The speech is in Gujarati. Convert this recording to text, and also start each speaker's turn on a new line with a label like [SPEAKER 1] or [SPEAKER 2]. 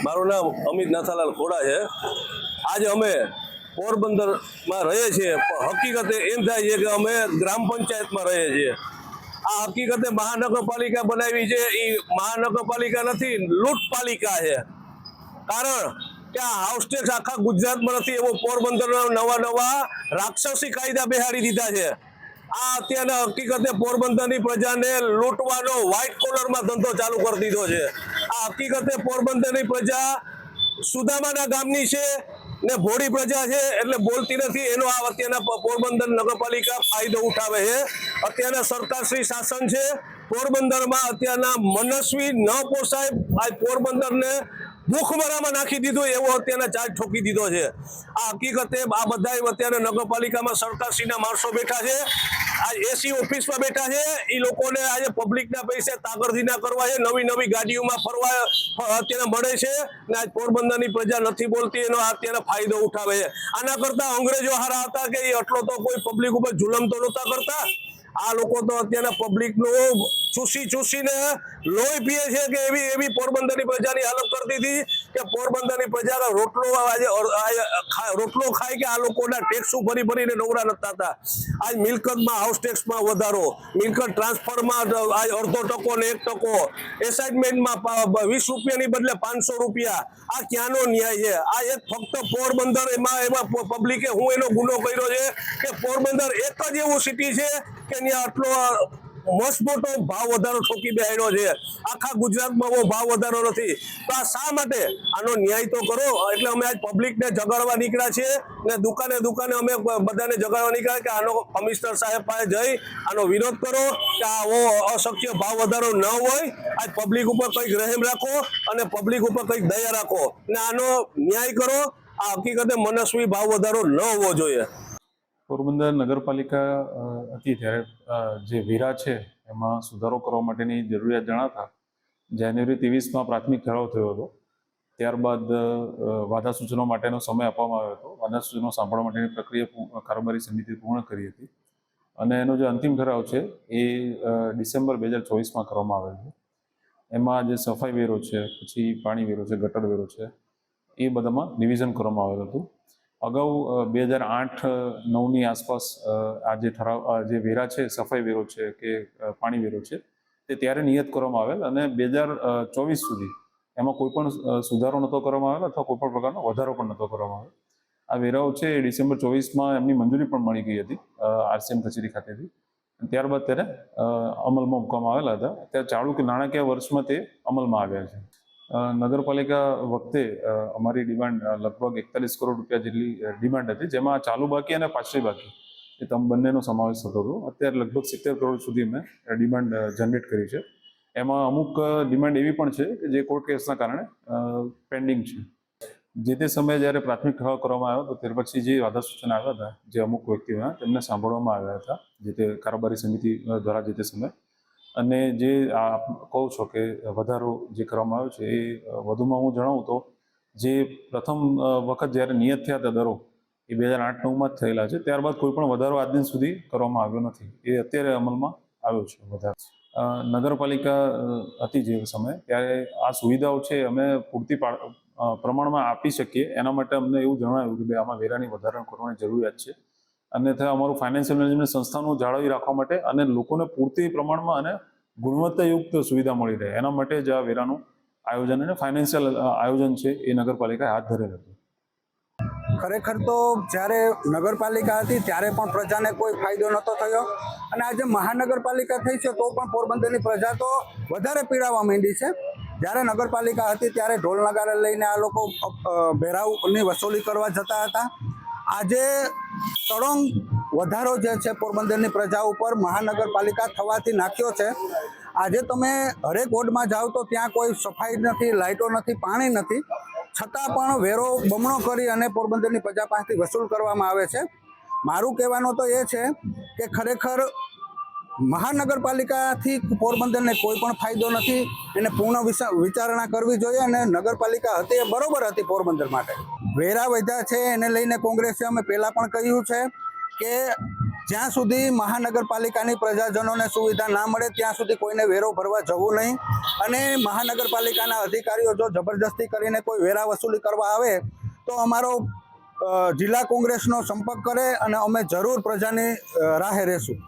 [SPEAKER 1] મારું નામ અમિત નાથાલાલ ખોડા છે. આજે અમે પોરબંદરમાં રહીએ છીએ, પણ હકીકતે એમ થાય છે કે અમે ગ્રામ પંચાયતમાં રહીએ છીએ. આ હકીકતે મહાનગરપાલિકા બનાવી છે એ મહાનગરપાલિકા નથી, લૂંટપાલિકા છે. કારણ કે આ હાઉસ ટેક્સ આખા ગુજરાતમાં નથી, એવો પોરબંદરના નવા નવા રાક્ષસી કાયદા બેહાડી દીધા છે. આ અત્યારના હકીકતે પોરબંદરની પ્રજાને લૂંટવાનો વ્હાઇટ કોલરમાં ધંધો ચાલુ કરી દીધો છે. હકીકતે પોરબંદરની પ્રજા સુદામાના ગામની છે ને ભોળી પ્રજા છે એટલે બોલતી નથી. એનો આ અત્યારના પોરબંદર નગરપાલિકા ફાયદો ઉઠાવે છે. અત્યારના સરકારશ્રી શાસન છે. પોરબંદરમાં અત્યારના મનસ્વી ન પોસાય આ પોરબંદરને ભૂખમરામાં નાખી દીધું એવો અત્યારના ચાર્જ ઠોકી દીધો છે. આ હકીકતે આ બધા અત્યારે નગરપાલિકામાં સરકારશ્રીના માણસો બેઠા છે. આ એસી ઓફિસમાં બેઠા છે. એ લોકોને આજે પબ્લિકના પૈસે તાગરધીના કરવા છે. નવી નવી ગાડીઓમાં ફરવા અત્યારે મળે છે. ને આજ પોરબંદરની પ્રજા નથી બોલતી. એનો અત્યારે ફાયદો ઉઠાવે છે. આના કરતા અંગ્રેજો હારા હતા કે એ આટલો તો કોઈ પબ્લિક ઉપર જુલમ તો નહોતા કરતા? આ લોકો તો અત્યારના પબ્લિકનું ચૂસી ચૂસીને લોહી પીએ છે કે એવી એવી પોરબંદરની પ્રજાની હાલત કરતી હતી કે પોરબંદરની પ્રજા રોટલો આજે રોટલો ખાય કે આ લોકોના ટેક્સ ભરી ભરીને નવરા નતા હતા. આજ મિલકતમાં હાઉસ ટેક્સમાં વધારો, મિલકત ટ્રાન્સફરમાં આજ અડધો ટકો ને એક ટકો એસાઇનમેન્ટમાં વીસ રૂપિયાની બદલે પાંચસો રૂપિયા. આ ક્યાંનો ન્યાય છે? આ એક ફક્ત પોરબંદર એમાં એમાં પબ્લિકે હું એનો ગુનો કર્યો છે કે પોરબંદર એક જ એવું સિટી છે કે ત્યાં આટલો મસ્ત મોટો ભાવ વધારો ઠોકી બેહાડ્યો છે. આખા ગુજરાતમાં બહુ ભાવ વધારો નથી. તો આ શા માટે? આનો ન્યાય તો કરો. એટલે અમે આજ પબ્લિકને જગાડવા નીકળ્યા છીએ ને દુકાને દુકાને અમે બધાને જગાડવા નીકળ્યા કે આનો કમિશનર સાહેબ પાસે જઈ આનો વિરોધ કરો કે આવો અશક્ય ભાવ વધારો ન હોય. આજ પબ્લિક ઉપર કંઈક રહેમ રાખો અને પબ્લિક ઉપર કંઈક દયા રાખો. ને આનો ન્યાય કરો. આ હકીકતે મનસ્વી ભાવ વધારો ન હોવો જોઈએ.
[SPEAKER 2] પોરબંદર નગરપાલિકા હતી ત્યારે જે વીરા છે, એમાં સુધારો કરવા માટેની જરૂરિયાત જણાતા જાન્યુઆરી ત્રેવીસમાં પ્રાથમિક ઠરાવ થયો હતો. ત્યારબાદ વાધા સૂચનો માટેનો સમય આપવામાં આવ્યો હતો. વાધા સૂચનો સાંભળવા માટેની પ્રક્રિયા કારોબારી સમિતિ પૂર્ણ કરી હતી. અને એનો જે અંતિમ ઠરાવ છે, એ ડિસેમ્બર બે હજાર ચોવીસમાં કરવામાં આવેલ છે. એમાં જે સફાઈ વેરો છે, પછી પાણી વેરો છે, ગટર વેરો છે, એ બધામાં ડિવિઝન કરવામાં આવેલું હતું. અગાઉ બે હજાર આઠ નવની આસપાસ આ જે ઠરાવ જે વેરા છે, સફાઈ વેરો છે કે પાણી વેરો છે, તે ત્યારે નિયત કરવામાં આવેલ અને બે હજાર ચોવીસ સુધી એમાં કોઈ પણ સુધારો નહોતો કરવામાં આવેલ અથવા કોઈ પણ પ્રકારનો વધારો પણ નહોતો કરવામાં આવેલ. આ વેરાઓ છે એ ડિસેમ્બર ચોવીસમાં એમની મંજૂરી પણ મળી ગઈ હતી આરસીએમ કચેરી ખાતેથી. ત્યારબાદ ત્યારે અમલમાં મૂકવામાં આવેલા હતા. ત્યારે ચાલુ કે નાણાકીય વર્ષમાં તે અમલમાં આવ્યા છે. નગરપાલિકા વખતે અમારી ડિમાન્ડ લગભગ એકતાલીસ કરોડ રૂપિયા જેટલી ડિમાન્ડ હતી, જેમાં ચાલુ બાકી અને પાછલી બાકી. એ તમ બંનેનો સમાવેશ થતો હતો. અત્યારે લગભગ સિત્તેર કરોડ સુધી અમે ડિમાન્ડ જનરેટ કરી છે. એમાં અમુક ડિમાન્ડ એવી પણ છે કે જે કોર્ટ કેસના કારણે પેન્ડિંગ છે. જે તે સમયે જ્યારે પ્રાથમિક ઠરાવ કરવામાં આવ્યો, તો ત્યાર પછી જે વાધા સૂચન આવ્યા હતા, જે અમુક વ્યક્તિઓના, તેમને સાંભળવામાં આવ્યા હતા, જે તે કારોબારી સમિતિ દ્વારા જે તે સમયે અને જે આપ કહો છો કે વધારો જે કરવામાં આવ્યો છે, એ વધુમાં હું જણાવું તો જે પ્રથમ વખત જ્યારે નિયત થયા હતા દરો, એ બે હજાર આઠ નવમાં જ થયેલા છે. ત્યારબાદ કોઈ પણ વધારો આજ દિન સુધી કરવામાં આવ્યો નથી. એ અત્યારે અમલમાં આવ્યો છે વધારો. નગરપાલિકા હતી જે સમયે, ત્યારે આ સુવિધાઓ છે અમે પૂરતી પ્રમાણમાં આપી શકીએ. એના માટે અમને એવું જણાવ્યું કે ભાઈ, આમાં વેરાની વધારણ કરવાની જરૂરિયાત છે. અન્યથા અમારું ફાઇનાન્શિયલ મેનેજમેન્ટ સંસ્થાનું જાળવી રાખવા માટે અને લોકોને પૂરતી પ્રમાણમાં અને ગુણવત્તાયુક્ત સુવિધા મળી રહે. એના માટે જ આ વેરાનું આયોજન અને ફાઇનાન્શિયલ આયોજન છે એ નગરપાલિકાએ હાથ ધરેલ હતું.
[SPEAKER 3] ખરેખર તો જ્યારે નગરપાલિકા હતી ત્યારે પણ પ્રજાને કોઈ ફાયદો નહોતો થયો. અને આજે મહાનગરપાલિકા થઈ છે તો પણ પોરબંદરની પ્રજા તો વધારે પીડાવા માંડી છે. જ્યારે નગરપાલિકા હતી ત્યારે ઢોલ નગારા લઈને આ લોકો ભેરાવની વસૂલી કરવા જતા હતા. આજે સળંગ વધારો જે છે પોરબંદરની પ્રજા ઉપર મહાનગરપાલિકા થવાથી નાખ્યો છે. આજે તમે હરેક વોર્ડમાં જાઓ તો ત્યાં કોઈ સફાઈ નથી, લાઇટો નથી, પાણી નથી. છતાં પણ વેરો બમણો કરી અને પોરબંદરની પ્રજા પાસેથી વસૂલ કરવામાં આવે છે. મારું કહેવાનું તો એ છે કે ખરેખર મહાનગરપાલિકાથી પોરબંદરને કોઈ પણ ફાયદો નથી. એને પૂર્ણ વિચારણા કરવી જોઈએ અને નગરપાલિકા હતી એ બરોબર હતી પોરબંદર માટે. વેરા વધ્યા છે, એને લઈને કોંગ્રેસે અમે પહેલાં પણ કહ્યું છે કે જ્યાં સુધી મહાનગરપાલિકાની પ્રજાજનોને સુવિધા ના મળે, ત્યાં સુધી કોઈને વેરો ભરવા જવું નહીં. અને મહાનગરપાલિકાના અધિકારીઓ જો જબરજસ્તી કરીને કોઈ વેરા વસૂલી કરવા આવે, તો અમારો જિલ્લા કોંગ્રેસનો સંપર્ક કરે અને અમે જરૂર પ્રજાની રાહે રહેશું.